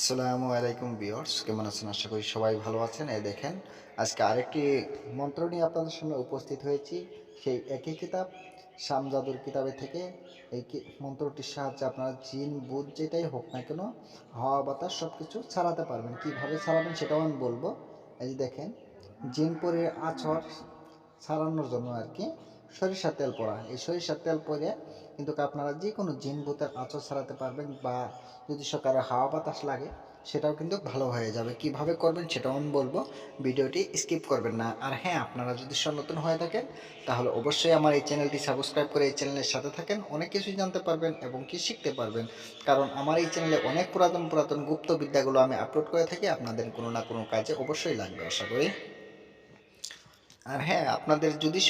আসসালামু আলাইকুম বিয়র্স কেমন আছেন? আশা করি সবাই ভালো আছেন। এই দেখেন, আজকে আরেকটি মন্ত্র নিয়ে আপনাদের সামনে উপস্থিত হয়েছি। সেই একই কিতাব শামজাদুর কিতাবে থেকে। এই মন্ত্রটির সাহায্যে আপনারা জিন, বুধ যেটাই হোক না কেন, হাওয়া, বাতাস সব কিছু ছাড়াতে পারবেন। কীভাবে ছাড়াবেন সেটাও আমি বলব। এই যে দেখেন, জিন পরে আছর ছাড়ানোর জন্য আর কি সরিষার তেল পরা এই সরিষার তেল পরে কিন্তু আপনারা যে কোনো জিন ভূতের আঁচড় ছাড়াতে পারবেন বা যদি সকালে হাওয়া বাতাস লাগে, সেটাও কিন্তু ভালো হয়ে যাবে। কীভাবে করবেন সেটাও আমি বলব। ভিডিওটি স্কিপ করবেন না। আর হ্যাঁ আপনারা যদি সনাতন হয়ে থাকেন, তাহলে অবশ্যই আমার এই চ্যানেলটি সাবস্ক্রাইব করে এই চ্যানেলের সাথে থাকেন। অনেক কিছুই জানতে পারবেন এবং কি শিখতে পারবেন। কারণ আমার এই চ্যানেলে অনেক পুরাতন পুরাতন গুপ্ত বিদ্যাগুলো আমি আপলোড করে থাকি। আপনাদের কোনো না কোনো কাজে অবশ্যই লাগবে, আশা করি। আর হ্যাঁ আপনাদের যদি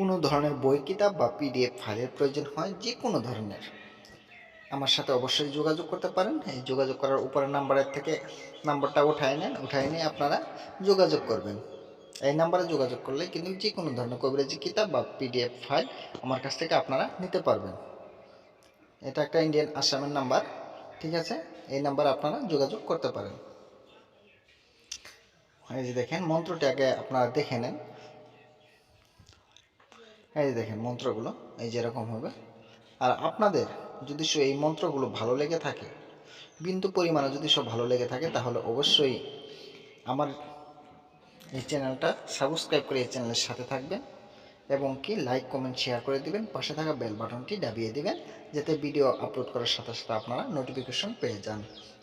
কোনো ধরনের বই, কিতাব বা পিডিএফ ফাইলের প্রয়োজন হয় যে কোনো ধরনের। আমার সাথে অবশ্যই যোগাযোগ করতে পারেন। এই যোগাযোগ করার উপরের নাম্বারের থেকে নাম্বারটা উঠায় নেন। উঠায় নিয়ে আপনারা যোগাযোগ করবেন। এই নাম্বারে যোগাযোগ করলে কিন্তু যে কোনো ধরনের কবিরাজি কিতাব বা পিডিএফ ফাইল আমার কাছ থেকে আপনারা নিতে পারবেন। এটা একটা ইন্ডিয়ান আসামের নাম্বার ঠিক আছে? এই নাম্বারে আপনারা যোগাযোগ করতে পারেন। এই যে দেখেন, মন্ত্রটি আগে আপনারা দেখে নেন। এই যে দেখেন মন্ত্রগুলো, এই যে এরকম হবে। আর আপনাদের যদি এই মন্ত্রগুলো ভালো লেগে থাকে, বিন্দু পরিমাণে যদি সব ভালো লেগে থাকে, তাহলে অবশ্যই আমার এই চ্যানেলটা সাবস্ক্রাইব করে এই চ্যানেলের সাথে থাকবেন এবং কি লাইক, কমেন্ট, শেয়ার করে দিবেন, পাশে থাকা বেল বাটনটি দাবিয়ে দিবেন, যাতে ভিডিও আপলোড করার সাথে সাথে আপনারা নোটিফিকেশন পেয়ে যান।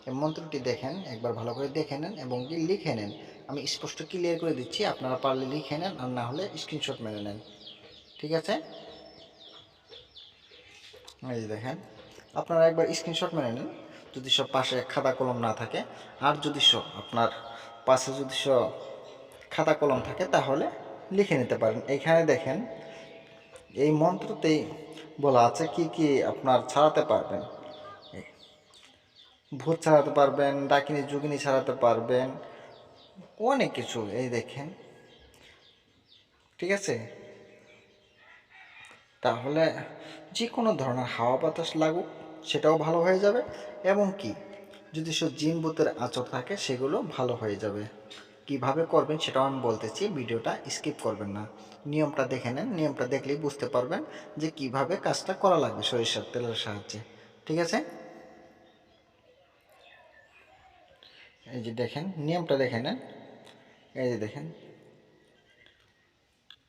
এই মন্ত্রটি দেখেন, একবার ভালো করে দেখে নেন এবং কি লিখে নেন। আমি স্পষ্ট ক্লিয়ার করে দিচ্ছি, আপনারা পারলে লিখে নেন, আর না হলে স্ক্রিনশট মেরে নেন। ঠিক আছে? এই যে দেখেন, আপনারা একবার স্ক্রিনশট মেনে নিন, যদি সব পাশে খাতা কলম না থাকে। আর যদি সব আপনার পাশে যদি সব খাতা কলম থাকে, তাহলে লিখে নিতে পারেন। এইখানে দেখেন, এই মন্ত্রতেই বলা আছে কি কি আপনার ছাড়াতে পারবেন। ভূত ছাড়াতে পারবেন, ডাকিনি যুগিনী ছাড়াতে পারবেন, অনেক কিছু। এই দেখেন, ঠিক আছে? তাহলে যে কোনো ধরনের হাওয়া বাতাস লাগুক, সেটাও ভালো হয়ে যাবে। এবং কি যদি সব জিন বুতের আচর থাকে, সেগুলো ভালো হয়ে যাবে। কীভাবে করবেন সেটাও আমি বলতেছি, ভিডিওটা স্কিপ করবেন না। নিয়মটা দেখে নেন, নিয়মটা দেখলেই বুঝতে পারবেন যে কীভাবে কাজটা করা লাগবে সরিষার তেলের সাহায্যে। ঠিক আছে? এই যে দেখেন, নিয়মটা দেখে নেন। এই যে দেখেন।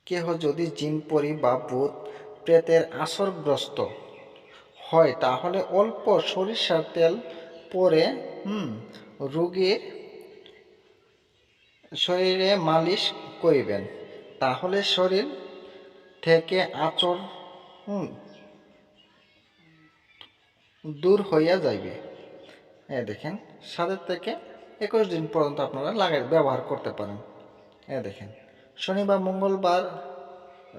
কেহ যদি জিন পরি বা ভূত প্রেতের আসরগ্রস্ত। হয়, তাহলে অল্প সরিষার তেল পরে, হুম রুগীর শরীরে মালিশ করিবেন। তাহলে শরীর থেকে আচর হুম, দূর হইয়া যাইবে। এ দেখেন সাতের থেকে একুশ দিন পর্যন্ত আপনারা লাগাই, ব্যবহার করতে পারেন। এ দেখেন, শনি বা মঙ্গলবার,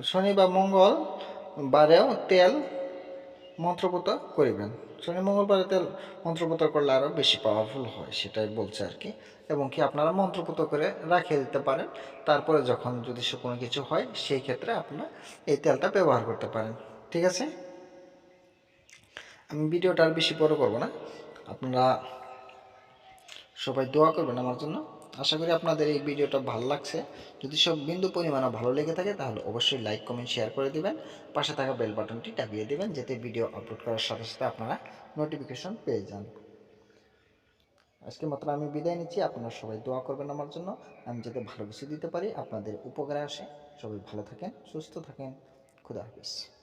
শনি বা মঙ্গল বারেও তেল মন্ত্রপুত করিবেন। শনি মঙ্গলবারে তেল মন্ত্রপুত করলে আরও বেশি পাওয়ারফুল হয়, সেটাই বলছে আর কি। এবং কি আপনারা মন্ত্রপুত করে রাখিয়ে দিতে পারেন, তারপরে যখন যদি কোনো কিছু হয়, সেই ক্ষেত্রে আপনারা এই তেলটা ব্যবহার করতে পারেন। ঠিক আছে? আমি ভিডিওটা আর বেশি বড় করব না। আপনারা সবাই দোয়া করবেন আমার জন্য। আশা করি আপনাদের এই ভিডিওটা ভালো লাগছে। যদি সব বিন্দু পরিমাণে ভালো লেগে থাকে, তাহলে অবশ্যই লাইক কমেন্ট শেয়ার করে দিবেন। পাশে থাকা বেল বাটনটি দাবিয়ে দিবেন, যাতে ভিডিও আপলোড করার সাথে সাথে আপনারা নোটিফিকেশন পেয়ে যান। আজকে মাত্র আমি বিদায় নিচ্ছি। আপনারা সবাই দোয়া করবেন আমার জন্য। আমি যাতে ভালো কিছু দিতে পারি, আপনাদের উপকারে আসে। সবাই ভালো থাকেন, সুস্থ থাকেন। খুদা হাফিজ।